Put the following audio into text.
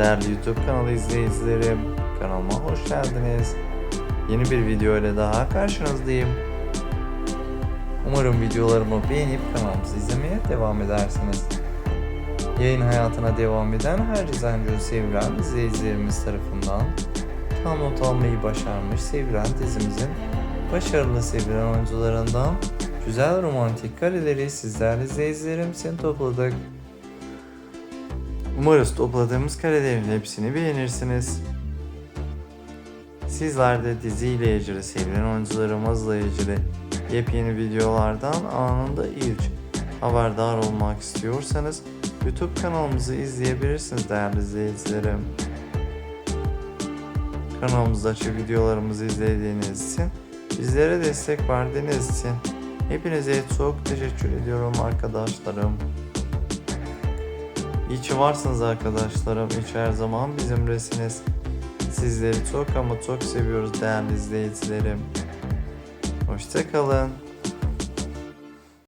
Değerli YouTube kanalı izleyicilerim, kanalıma hoş geldiniz. Yeni bir video ile daha karşınızdayım. Umarım videolarımı beğenip kanalımızı izlemeye devam edersiniz. Yayın hayatına devam eden her izleyici sevilen izleyicilerimiz tarafından tam not almayı başarmış sevilen dizimizin başarılı sevilen oyuncularından güzel romantik kareleri sizlerle izleyicilerim için topladık. Umarız topladığımız karelerin hepsini beğenirsiniz. Sizler de diziyle ilgili, sevilen oyuncularımızla ilgili yepyeni videolardan anında ilk haberdar olmak istiyorsanız YouTube kanalımızı izleyebilirsiniz değerli izleyicilerim. Kanalımızdaki videolarımızı izlediğiniz için, bizlere destek verdiğiniz için hepinize çok teşekkür ediyorum arkadaşlarım. İyi ki varsınız arkadaşlarım. Ki her zaman bizimlesiniz. Sizleri çok ama çok seviyoruz değerli izleyicilerim. Hoşçakalın.